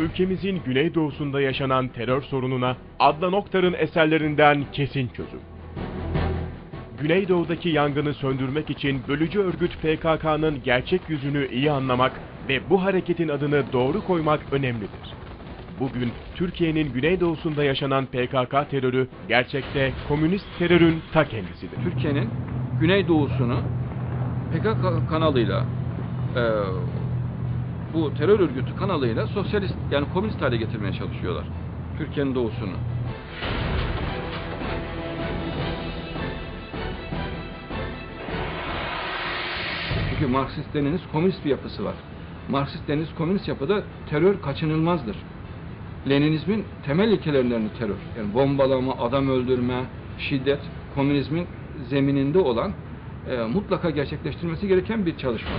ülkemizin güneydoğusunda yaşanan terör sorununa Adnan Oktar'ın eserlerinden kesin çözüm. Güneydoğu'daki yangını söndürmek için bölücü örgüt PKK'nın gerçek yüzünü iyi anlamak ve bu hareketin adını doğru koymak önemlidir. Bugün Türkiye'nin güneydoğusunda yaşanan PKK terörü gerçekte komünist terörün ta kendisidir. Türkiye'nin güneydoğusunu PKK kanalıyla e, bu terör örgütü kanalıyla sosyalist yani komünist hale getirmeye çalışıyorlar. Türkiye'nin doğusunu. Çünkü Marksist Leninist komünist bir yapısı var. Marksist Leninist komünist yapıda terör kaçınılmazdır. Leninizmin temel ilkelerinden terör. Yani bombalama, adam öldürme, şiddet, komünizmin zemininde olan e, mutlaka gerçekleştirilmesi gereken bir çalışma.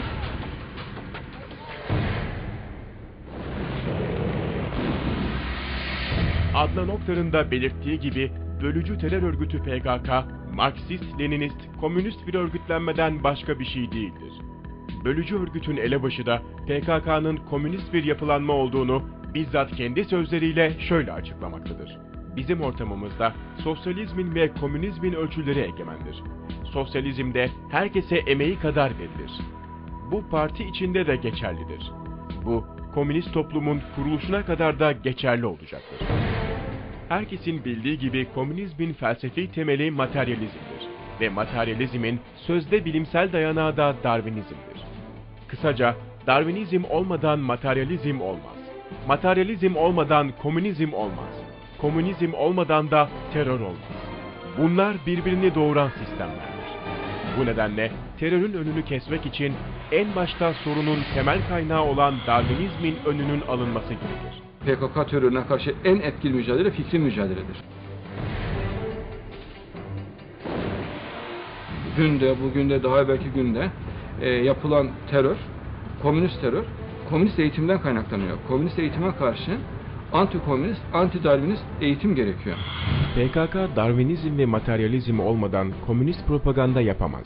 Adnan Oktar'ın da belirttiği gibi bölücü terör örgütü PKK, Marksist, Leninist, komünist bir örgütlenmeden başka bir şey değildir. Bölücü örgütün elebaşı da PKK'nın komünist bir yapılanma olduğunu bizzat kendi sözleriyle şöyle açıklamaktadır. Bizim ortamımızda sosyalizmin ve komünizmin ölçüleri egemendir. Sosyalizmde herkese emeği kadar verilir. Bu parti içinde de geçerlidir. Bu komünist toplumun kuruluşuna kadar da geçerli olacaktır. Herkesin bildiği gibi komünizmin felsefi temeli materyalizmdir ve materyalizmin sözde bilimsel dayanağı da Darwinizmdir. Kısaca Darwinizm olmadan materyalizm olmaz. Materyalizm olmadan komünizm olmaz. Komünizm olmadan da terör olmaz. Bunlar birbirini doğuran sistemlerdir. Bu nedenle terörün önünü kesmek için en başta sorunun temel kaynağı olan Darwinizmin önünün alınması gerekir. PKK terörüne karşı en etkili mücadele fikri mücadeledir. Dün de bugün de daha belki günde e, yapılan terör, komünist terör, komünist eğitimden kaynaklanıyor. Komünist eğitime karşı anti-komünist, anti-darwinist eğitim gerekiyor. PKK Darwinizm ve materyalizm olmadan komünist propaganda yapamaz.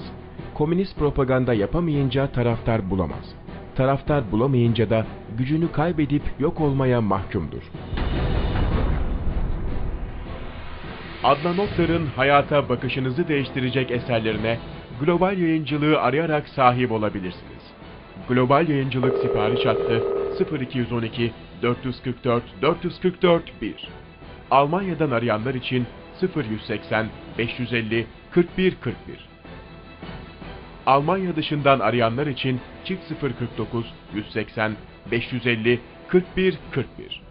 Komünist propaganda yapamayınca taraftar bulamaz. Taraftar bulamayınca da gücünü kaybedip yok olmaya mahkumdur. Adnan Oktar'ın hayata bakışınızı değiştirecek eserlerine global yayıncılığı arayarak sahip olabilirsiniz. Global yayıncılık sipariş hattı 0212 444 444 1 Almanya'dan arayanlar için 0180 550 41 41 Almanya dışından arayanlar için çift 049 180 550 41 41